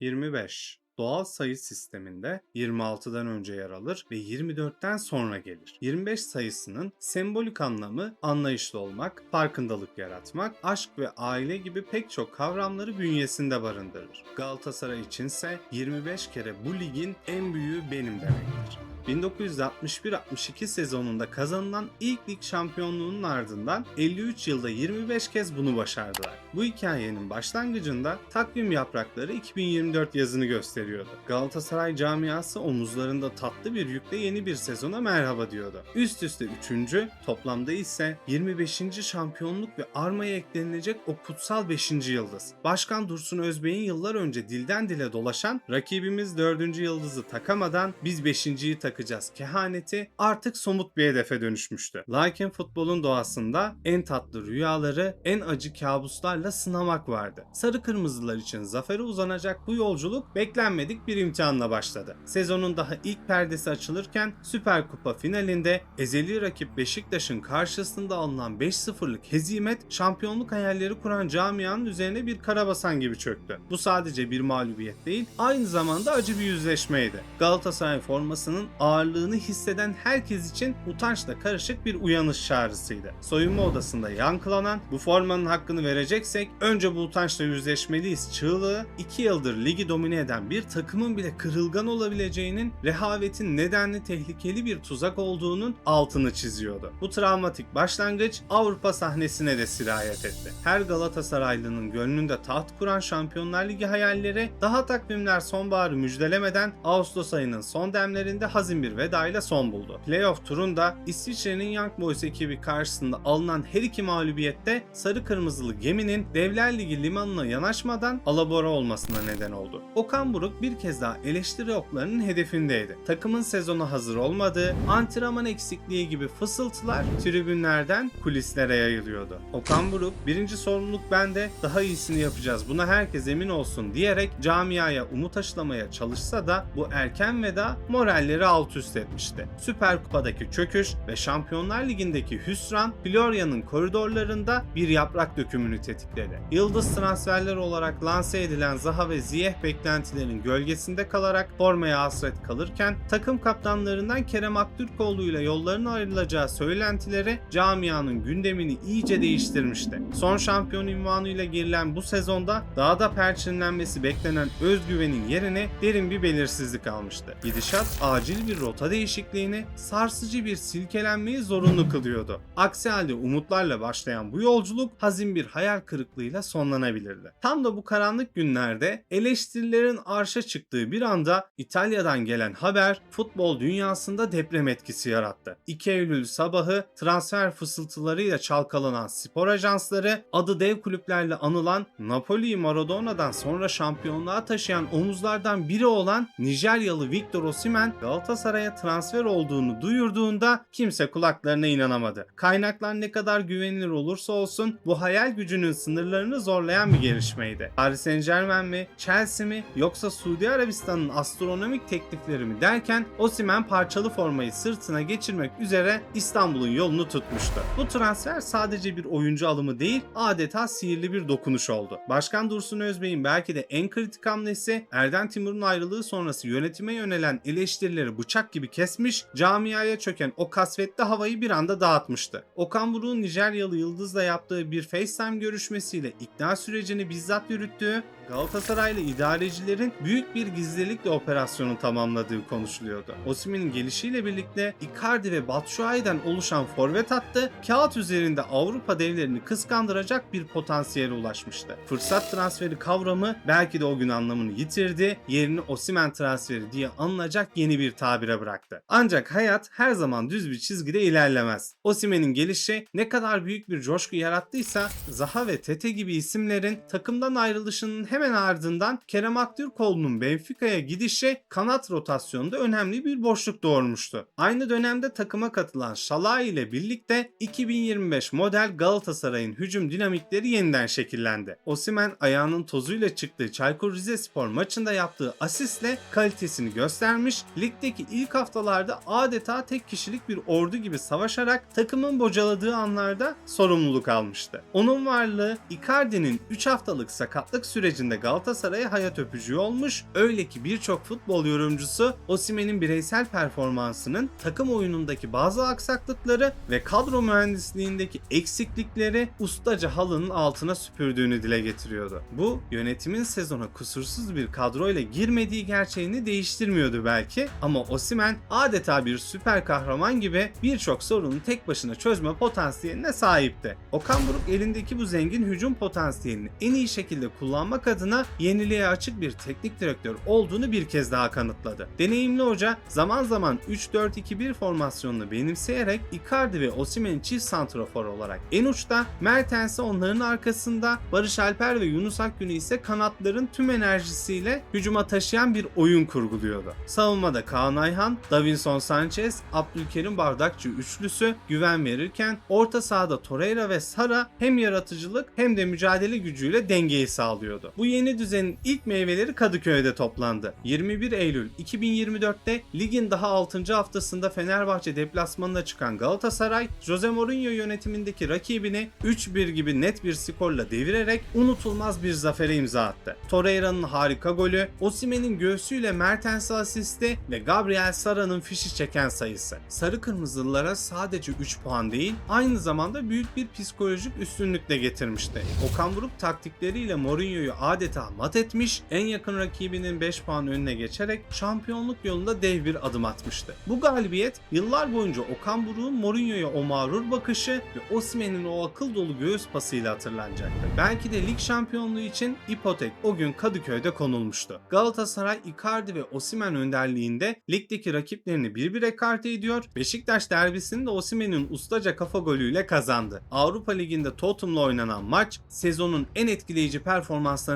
25. Doğal sayı sisteminde 26'dan önce yer alır ve 24'ten sonra gelir. 25 sayısının sembolik anlamı anlayışlı olmak, farkındalık yaratmak, aşk ve aile gibi pek çok kavramları bünyesinde barındırır. Galatasaray içinse 25 kere bu ligin en büyüğü benim demektir. 1961-62 sezonunda kazanılan ilk lig şampiyonluğunun ardından 53 yılda 25 kez bunu başardılar. Bu hikayenin başlangıcında takvim yaprakları 2024 yazını gösteriyordu. Galatasaray camiası omuzlarında tatlı bir yükle yeni bir sezona merhaba diyordu. Üst üste 3. toplamda ise 25. şampiyonluk ve armaya eklenilecek o kutsal 5. yıldız. Başkan Dursun Özbey'in yıllar önce dilden dile dolaşan rakibimiz 4. yıldızı takamadan biz 5.yi takacağız kehaneti artık somut bir hedefe dönüşmüştü. Lakin futbolun doğasında en tatlı rüyaları, en acı kabuslarla sınamak vardı. Sarı kırmızılar için zafere uzanacak bu yolculuk beklenmedik bir imtihanla başladı. Sezonun daha ilk perdesi açılırken Süper Kupa finalinde ezeli rakip Beşiktaş'ın karşısında alınan 5-0'lık hezimet şampiyonluk hayalleri kuran camianın üzerine bir karabasan gibi çöktü. Bu sadece bir mağlubiyet değil, aynı zamanda acı bir yüzleşmeydi. Galatasaray formasının ağırlığını hisseden herkes için utançla karışık bir uyanış çağrısıydı. Soyunma odasında yankılanan bu formanın hakkını vereceksek önce bu utançla yüzleşmeliyiz çığlığı 2 yıldır ligi domine eden bir takımın bile kırılgan olabileceğinin rehavetin nedenli tehlikeli bir tuzak olduğunun altını çiziyordu. Bu travmatik başlangıç Avrupa sahnesine de sirayet etti. Her Galatasaraylı'nın gönlünde taht kuran Şampiyonlar Ligi hayalleri daha takvimler sonbaharı müjdelemeden Ağustos ayının son demlerinde hazin bir veda ile son buldu. Playoff turunda İsviçre'nin Young Boys ekibi karşısında alınan her iki mağlubiyette sarı kırmızılı geminin Devler Ligi limanına yanaşmadan alabora olmasına neden oldu. Okan Buruk bir kez daha eleştiri oklarının hedefindeydi. Takımın sezona hazır olmadığı, antrenman eksikliği gibi fısıltılar tribünlerden kulislere yayılıyordu. Okan Buruk birinci sorumluluk bende daha iyisini yapacağız buna herkes emin olsun diyerek camiaya umut aşılamaya çalışsa da bu erken veda moralleri alt üst etmişti. Süper Kupa'daki çöküş ve Şampiyonlar Ligi'ndeki hüsran Florya'nın koridorlarında bir yaprak dökümünü tetikledi. Yıldız transferler olarak lanse edilen Zaha ve Ziyeh beklentilerin gölgesinde kalarak formaya hasret kalırken takım kaptanlarından Kerem Aktürkoğlu ile yolların ayrılacağı söylentileri camianın gündemini iyice değiştirmişti. Son şampiyon ünvanıyla girilen bu sezonda daha da perçinlenmesi beklenen özgüvenin yerine derin bir belirsizlik almıştı. Gidişat acil bir rota değişikliğini, sarsıcı bir silkelenmeyi zorunlu kılıyordu. Aksi halde umutlarla başlayan bu yolculuk hazin bir hayal kırıklığıyla sonlanabilirdi. Tam da bu karanlık günlerde eleştirilerin arşa çıktığı bir anda İtalya'dan gelen haber futbol dünyasında deprem etkisi yarattı. 2 Eylül sabahı transfer fısıltılarıyla çalkalanan spor ajansları adı dev kulüplerle anılan Napoli'yi Maradona'dan sonra şampiyonluğa taşıyan omuzlardan biri olan Nijeryalı Victor Osimhen Galatasaray'a transfer olduğunu duyurduğunda kimse kulaklarına inanamadı. Kaynaklar ne kadar güvenilir olursa olsun bu hayal gücünün sınırlarını zorlayan bir gelişmeydi. Paris Saint Germain mi, Chelsea mi yoksa Suudi Arabistan'ın astronomik teklifleri mi derken Osimhen parçalı formayı sırtına geçirmek üzere İstanbul'un yolunu tutmuştu. Bu transfer sadece bir oyuncu alımı değil adeta sihirli bir dokunuş oldu. Başkan Dursun Özbey'in belki de en kritik hamlesi Erden Timur'un ayrılığı sonrası yönetime yönelen eleştirileri bıçak gibi kesmiş, camiaya çöken o kasvetli havayı bir anda dağıtmıştı. Okan Buruk'un Nijeryalı Yıldız'la yaptığı bir FaceTime görüşmesiyle ikna sürecini bizzat yürüttüğü Galatasaraylı idarecilerin büyük bir gizlilikle operasyonu tamamladığı konuşuluyordu. Osimhen'in gelişiyle birlikte Icardi ve Batshuayi'den oluşan forvet hattı kağıt üzerinde Avrupa devlerini kıskandıracak bir potansiyele ulaşmıştı. Fırsat transferi kavramı belki de o gün anlamını yitirdi, yerini Osimhen transferi diye anılacak yeni bir tabire bıraktı. Ancak hayat her zaman düz bir çizgide ilerlemez. Osimhen'in gelişi ne kadar büyük bir coşku yarattıysa Zaha ve Tete gibi isimlerin takımdan ayrılışının hemen ardından Kerem Aktürkoğlu'nun Benfica'ya gidişi kanat rotasyonunda önemli bir boşluk doğurmuştu. Aynı dönemde takıma katılan Şalay ile birlikte 2025 model Galatasaray'ın hücum dinamikleri yeniden şekillendi. Osimhen ayağının tozuyla çıktığı Çaykur Rizespor maçında yaptığı asistle kalitesini göstermiş, ligdeki ilk haftalarda adeta tek kişilik bir ordu gibi savaşarak takımın bocaladığı anlarda sorumluluk almıştı. Onun varlığı Icardi'nin 3 haftalık sakatlık sürecinde içinde Galatasaray'a hayat öpücüğü olmuş. Öyle ki birçok futbol yorumcusu Osimhen'in bireysel performansının takım oyunundaki bazı aksaklıkları ve kadro mühendisliğindeki eksiklikleri ustaca halının altına süpürdüğünü dile getiriyordu. Bu yönetimin sezona kusursuz bir kadroyla girmediği gerçeğini değiştirmiyordu belki ama Osimhen adeta bir süper kahraman gibi birçok sorunu tek başına çözme potansiyeline sahipti. Okan Buruk elindeki bu zengin hücum potansiyelini en iyi şekilde kullanmak adına yeniliğe açık bir teknik direktör olduğunu bir kez daha kanıtladı. Deneyimli hoca zaman zaman 3-4-2-1 formasyonunu benimseyerek Icardi ve Osimhen'i çift santrafor olarak en uçta, Mertens'i onların arkasında, Barış Alper ve Yunus Akgün'ü ise kanatların tüm enerjisiyle hücuma taşıyan bir oyun kurguluyordu. Savunmada Kaan Ayhan, Davinson Sanchez, Abdülkerim Bardakçı üçlüsü güven verirken orta sahada Torreira ve Sara hem yaratıcılık hem de mücadele gücüyle dengeyi sağlıyordu. Bu yeni düzenin ilk meyveleri Kadıköy'de toplandı. 21 Eylül 2024'te ligin daha 6. haftasında Fenerbahçe deplasmanına çıkan Galatasaray, Jose Mourinho yönetimindeki rakibini 3-1 gibi net bir skorla devirerek unutulmaz bir zafere imza attı. Torreira'nın harika golü, Osimhen'in göğsüyle Mertens'e asisti ve Gabriel Sara'nın fişi çeken sayısı. Sarı Kırmızılılara sadece 3 puan değil, aynı zamanda büyük bir psikolojik üstünlük de getirmişti. Okan Buruk taktikleriyle Mourinho'yu adeta mat etmiş, en yakın rakibinin 5 puan önüne geçerek şampiyonluk yolunda dev bir adım atmıştı. Bu galibiyet yıllar boyunca Okan Buruk'un Mourinho'ya o mağrur bakışı ve Osimhen'in o akıl dolu göğüs pasıyla hatırlanacaktı. Belki de lig şampiyonluğu için ipotek o gün Kadıköy'de konulmuştu. Galatasaray, Icardi ve Osimhen önderliğinde ligdeki rakiplerini bir bir ekarte ediyor. Beşiktaş derbisini de Osimhen'in ustaca kafa golüyle kazandı. Avrupa Ligi'nde Tottenham'la oynanan maç sezonun en etkileyici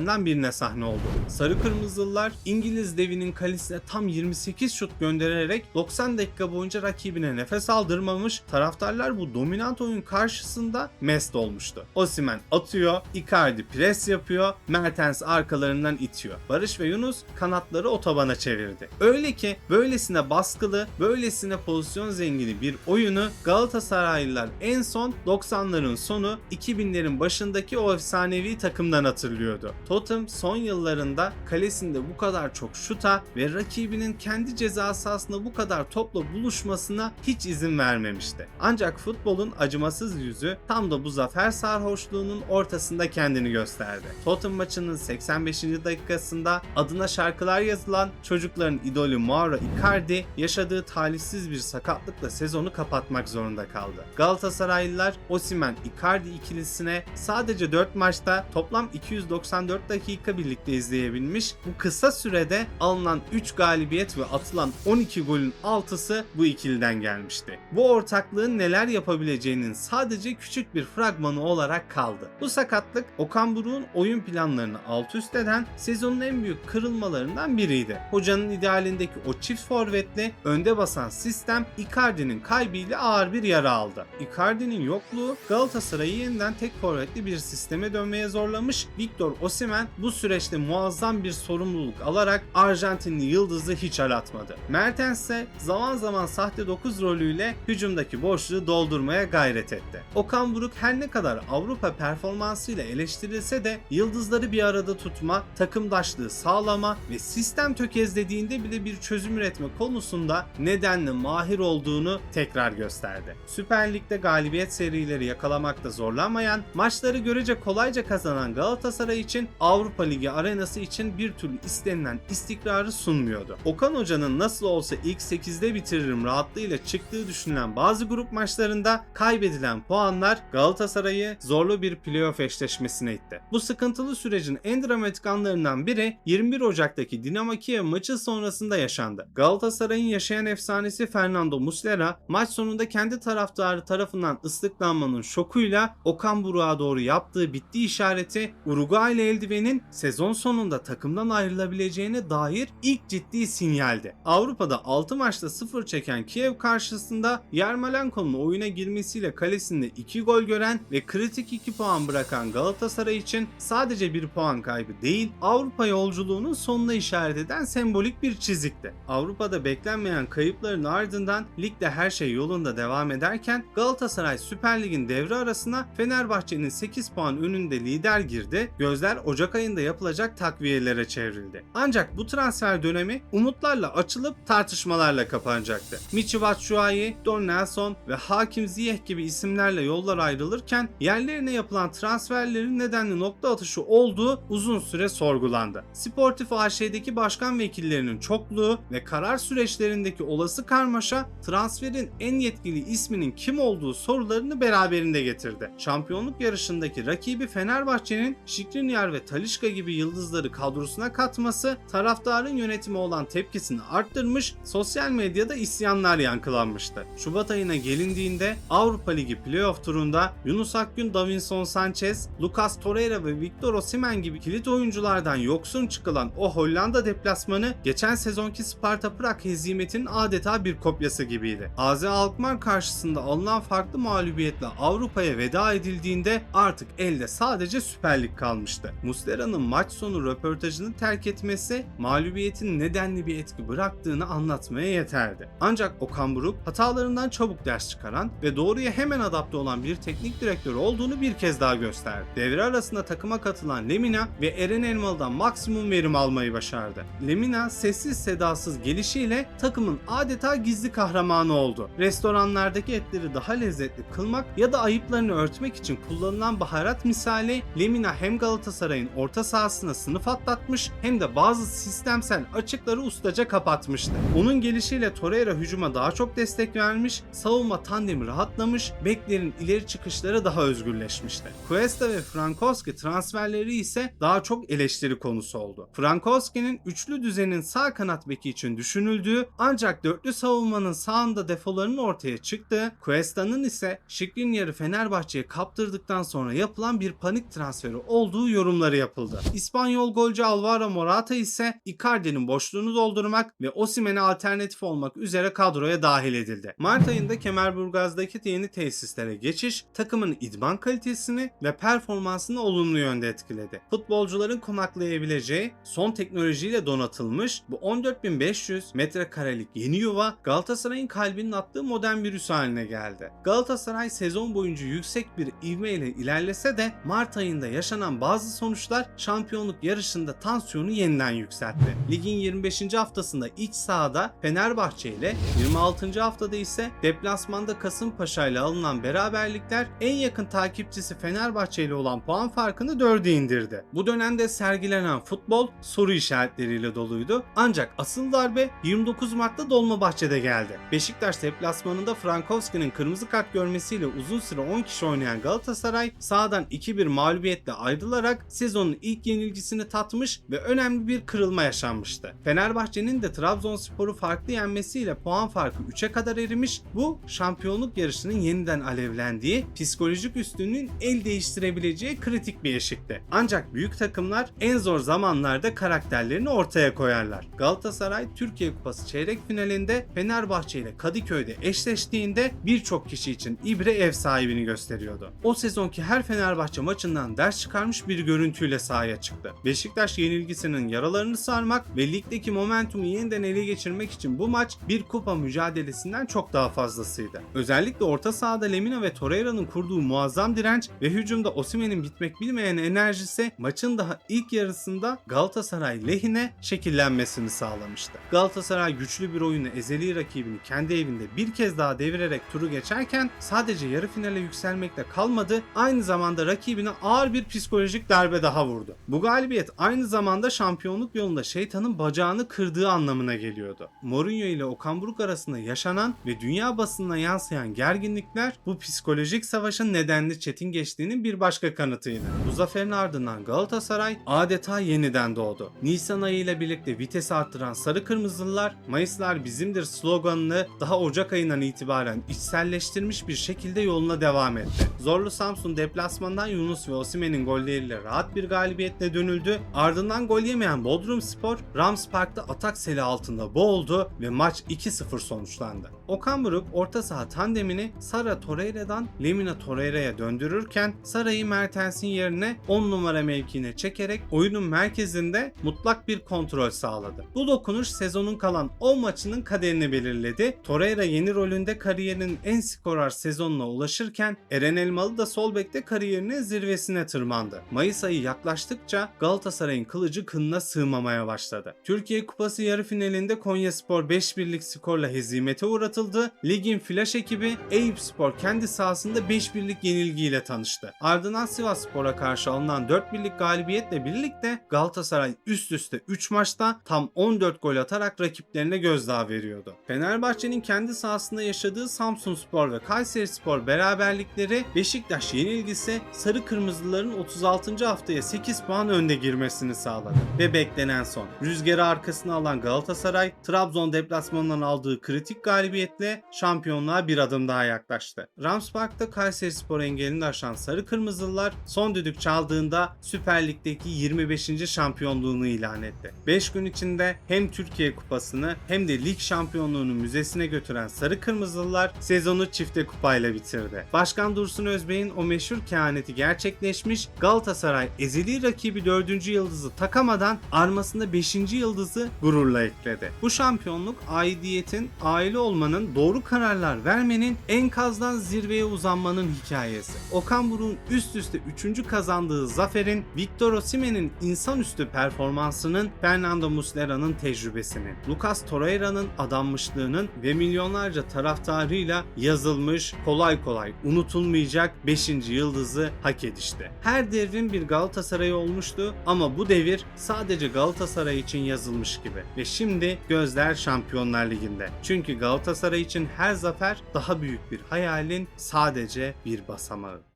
performanslarından birine sahne oldu. Sarı Kırmızılılar İngiliz devinin kalesine tam 28 şut göndererek 90 dakika boyunca rakibine nefes aldırmamış. Taraftarlar bu dominant oyun karşısında mest olmuştu. Osimhen atıyor, Icardi pres yapıyor, Mertens arkalarından itiyor. Barış ve Yunus kanatları otobana çevirdi. Öyle ki böylesine baskılı, böylesine pozisyon zengini bir oyunu Galatasaraylılar en son 90'ların sonu 2000'lerin başındaki o efsanevi takımdan hatırlıyordu. Tottenham son yıllarında kalesinde bu kadar çok şuta ve rakibinin kendi ceza sahasında bu kadar topla buluşmasına hiç izin vermemişti. Ancak futbolun acımasız yüzü tam da bu zafer sarhoşluğunun ortasında kendini gösterdi. Tottenham maçının 85. dakikasında adına şarkılar yazılan çocukların idolü Mauro Icardi yaşadığı talihsiz bir sakatlıkla sezonu kapatmak zorunda kaldı. Galatasaraylılar Osimhen Icardi ikilisine sadece 4 maçta toplam 294 dakika birlikte izleyebilmiş. Bu kısa sürede alınan 3 galibiyet ve atılan 12 golün 6'sı bu ikiliden gelmişti. Bu ortaklığın neler yapabileceğinin sadece küçük bir fragmanı olarak kaldı. Bu sakatlık Okan Buruk'un oyun planlarını alt üst eden sezonun en büyük kırılmalarından biriydi. Hocanın idealindeki o çift forvetle önde basan sistem Icardi'nin kaybıyla ağır bir yara aldı. Icardi'nin yokluğu Galatasaray'ı yeniden tek forvetli bir sisteme dönmeye zorlamış. Victor Osimhen bu süreçte muazzam bir sorumluluk alarak Arjantinli yıldızı hiç aratmadı. Mertens ise zaman zaman sahte 9 rolüyle hücumdaki boşluğu doldurmaya gayret etti. Okan Buruk her ne kadar Avrupa performansıyla eleştirilse de yıldızları bir arada tutma, takımdaşlığı sağlama ve sistem tökezlediğinde bile bir çözüm üretme konusunda nedenle mahir olduğunu tekrar gösterdi. Süper Lig'de galibiyet serileri yakalamakta zorlanmayan, maçları görece kolayca kazanan Galatasaray için Avrupa Ligi arenası için bir türlü istenilen istikrarı sunmuyordu. Okan Hoca'nın nasıl olsa ilk 8'de bitiririm rahatlığıyla çıktığı düşünülen bazı grup maçlarında kaybedilen puanlar Galatasaray'ı zorlu bir playoff eşleşmesine itti. Bu sıkıntılı sürecin en dramatik anlarından biri 21 Ocak'taki Dinamo Kiev maçı sonrasında yaşandı. Galatasaray'ın yaşayan efsanesi Fernando Muslera maç sonunda kendi taraftarı tarafından ıslıklanmanın şokuyla Okan Buruk'a doğru yaptığı bitti işareti Uruguaylı eldivenin sezon sonunda takımdan ayrılabileceğine dair ilk ciddi sinyaldi. Avrupa'da 6 maçta 0 çeken Kiev karşısında Yarmolenko'nun oyuna girmesiyle kalesinde 2 gol gören ve kritik 2 puan bırakan Galatasaray için sadece bir puan kaybı değil, Avrupa yolculuğunun sonuna işaret eden sembolik bir çizikti. Avrupa'da beklenmeyen kayıpların ardından ligde her şey yolunda devam ederken Galatasaray Süper Lig'in devre arasına Fenerbahçe'nin 8 puan önünde lider girdi. Gözler Ocak ayında yapılacak takviyelere çevrildi. Ancak bu transfer dönemi umutlarla açılıp tartışmalarla kapanacaktı. Michi Batshuayi, Don Nelson ve Hakim Ziyech gibi isimlerle yollar ayrılırken yerlerine yapılan transferlerin nedenli nokta atışı olduğu uzun süre sorgulandı. Sportif AŞ'deki başkan vekillerinin çokluğu ve karar süreçlerindeki olası karmaşa transferin en yetkili isminin kim olduğu sorularını beraberinde getirdi. Şampiyonluk yarışındaki rakibi Fenerbahçe'nin Şikrinyar ve Talişka gibi yıldızları kadrosuna katması taraftarın yönetimi olan tepkisini arttırmış, sosyal medyada isyanlar yankılanmıştı. Şubat ayına gelindiğinde Avrupa Ligi playoff turunda Yunus Akgün, Davinson Sanchez, Lucas Torreira ve Victor Osimhen gibi kilit oyunculardan yoksun çıkılan o Hollanda deplasmanı geçen sezonki Sparta Prag hezimetinin adeta bir kopyası gibiydi. AZ Alkmaar karşısında alınan farklı mağlubiyetle Avrupa'ya veda edildiğinde artık elde sadece Süper Lig kalmıştı. Muslera'nın maç sonu röportajını terk etmesi mağlubiyetin nedenli bir etki bıraktığını anlatmaya yeterdi. Ancak Okan Buruk hatalarından çabuk ders çıkaran ve doğruya hemen adapte olan bir teknik direktör olduğunu bir kez daha gösterdi. Devre arasında takıma katılan Lemina ve Eren Elmalı'dan maksimum verim almayı başardı. Lemina sessiz sedasız gelişiyle takımın adeta gizli kahramanı oldu. Restoranlardaki etleri daha lezzetli kılmak ya da ayıplarını örtmek için kullanılan baharat misali Lemina hem Galatasaray'ın orta sahasına sınıf atlatmış hem de bazı sistemsel açıkları ustaca kapatmıştı. Onun gelişiyle Torreira hücuma daha çok destek vermiş, savunma tandemi rahatlamış, beklerin ileri çıkışları daha özgürleşmişti. Cuesta ve Frankowski transferleri ise daha çok eleştiri konusu oldu. Frankowski'nin üçlü düzenin sağ kanat beki için düşünüldüğü ancak dörtlü savunmanın sağında defolarının ortaya çıktığı, Cuesta'nın ise Skriniar'ı Fenerbahçe'ye kaptırdıktan sonra yapılan bir panik transferi olduğu yorumları yapıldı. İspanyol golcü Alvaro Morata ise Icardi'nin boşluğunu doldurmak ve Osimhen'e alternatif olmak üzere kadroya dahil edildi. Mart ayında Kemerburgaz'daki yeni tesislere geçiş takımın idman kalitesini ve performansını olumlu yönde etkiledi. Futbolcuların konaklayabileceği son teknolojiyle donatılmış bu 14.500 metrekarelik yeni yuva Galatasaray'ın kalbinin attığı modern bir üs haline geldi. Galatasaray sezon boyunca yüksek bir ivmeyle ilerlese de Mart ayında yaşanan bazı sonuçlar şampiyonluk yarışında tansiyonu yeniden yükseltti. Ligin 25. haftasında iç sahada Fenerbahçe ile 26. haftada ise deplasmanda Kasımpaşa ile alınan beraberlikler en yakın takipçisi Fenerbahçe ile olan puan farkını 4'e indirdi. Bu dönemde sergilenen futbol soru işaretleriyle doluydu. Ancak asıl darbe 29 Mart'ta Dolmabahçe'de geldi. Beşiktaş deplasmanında Frankowski'nin kırmızı kart görmesiyle uzun süre 10 kişi oynayan Galatasaray sahadan 2-1 mağlubiyetle ayrılarak sezonun ilk yenilgisini tatmış ve önemli bir kırılma yaşanmıştı. Fenerbahçe'nin de Trabzonspor'u farklı yenmesiyle puan farkı 3'e kadar erimiş. Bu şampiyonluk yarışının yeniden alevlendiği, psikolojik üstünlüğün el değiştirebileceği kritik bir eşikti. Ancak büyük takımlar en zor zamanlarda karakterlerini ortaya koyarlar. Galatasaray Türkiye Kupası çeyrek finalinde Fenerbahçe ile Kadıköy'de eşleştiğinde birçok kişi için İbre ev sahibini gösteriyordu. O sezonki her Fenerbahçe maçından ders çıkarmış bir görüntüyle sahaya çıktı. Beşiktaş yenilgisinin yaralarını sarmak ve ligdeki momentumu yeniden ele geçirmek için bu maç bir kupa mücadelesinden çok daha fazlasıydı. Özellikle orta sahada Lemina ve Torreira'nın kurduğu muazzam direnç ve hücumda Osimhen'in bitmek bilmeyen enerjisi maçın daha ilk yarısında Galatasaray lehine şekillenmesini sağlamıştı. Galatasaray güçlü bir oyunu ezeli rakibini kendi evinde bir kez daha devirerek turu geçerken sadece yarı finale yükselmekle kalmadı, aynı zamanda rakibine ağır bir psikolojik darbe daha vurdu. Bu galibiyet aynı zamanda şampiyonluk yolunda şeytanın bacağını kırdığı anlamına geliyordu. Mourinho ile Okan Buruk arasında yaşanan ve dünya basınına yansıyan gerginlikler bu psikolojik savaşın nedenli çetin geçtiğinin bir başka kanıtıydı. Bu zaferin ardından Galatasaray adeta yeniden doğdu. Nisan ayı ile birlikte vites arttıran sarı kırmızılılar Mayıslar bizimdir sloganını daha Ocak ayından itibaren içselleştirmiş bir şekilde yoluna devam etti. Zorlu Samsun deplasmandan Yunus ve Osimhen'in golleriyle rahat bir galibiyetle dönüldü. Ardından gol yemeyen Bodrum Spor, Rams Park'ta atak seli altında boğuldu ve maç 2-0 sonuçlandı. Okan Buruk orta saha tandemini Sara Torreira'dan Lemina Torreira'ya döndürürken Sara'yı Mertens'in yerine 10 numara mevkiine çekerek oyunun merkezinde mutlak bir kontrol sağladı. Bu dokunuş sezonun kalan 10 maçının kaderini belirledi. Torreira yeni rolünde kariyerinin en skorer sezonuna ulaşırken Eren Elmalı da sol bekte kariyerinin zirvesine tırmandı. Mayıs ayı yaklaştıkça Galatasaray'ın kılıcı kınına sığmamaya başladı. Türkiye Kupası yarı finalinde Konyaspor 5 birlik skorla hezimete uğratıldı. Ligin flash ekibi Eyüpspor kendi sahasında 5 birlik yenilgiyle tanıştı. Ardından Sivasspor'a karşı alınan 4 birlik galibiyetle birlikte Galatasaray üst üste 3 maçta tam 14 gol atarak rakiplerine gözdağı veriyordu. Fenerbahçe'nin kendi sahasında yaşadığı Samsunspor ve Kayserispor beraberlikleri Beşiktaş yenilgisi Sarı Kırmızıların 36. haftaya 8 puan önde girmesini sağladı. Ve beklenen son. Rüzgarı arkasına alan Galatasaray Trabzon deplasmanından aldığı kritik galibiyetle şampiyonluğa bir adım daha yaklaştı. Rams Park'ta Kayserispor engelini aşan Sarı Kırmızılılar son düdük çaldığında Süper Lig'deki 25. şampiyonluğunu ilan etti. 5 gün içinde hem Türkiye Kupası'nı hem de lig şampiyonluğunu müzesine götüren Sarı Kırmızılılar sezonu çifte kupayla bitirdi. Başkan Dursun Özbey'in o meşhur kehaneti gerçekleşmiş Galatasaray ezeli rakibi 4. yıldızı takamadan armasında 5. yıldızı gururla ekledi. Bu şampiyonluk aidiyetin, aile olmanın, doğru kararlar vermenin, enkazdan zirveye uzanmanın hikayesi. Okan Buruk'un üst üste 3. kazandığı zaferin, Victor Osimhen'in insanüstü performansının, Fernando Muslera'nın tecrübesinin, Lucas Torreira'nın adanmışlığının ve milyonlarca taraftarıyla yazılmış, kolay kolay unutulmayacak 5. yıldızı hak edişti. Her devrin bir Galatasaray'ı olmuştu ama bu devir sadece Galatasaray için yazılmış gibi. Ve şimdi gözler Şampiyonlar Ligi'nde. Çünkü Galatasaray için her zafer daha büyük bir hayalin sadece bir basamağı.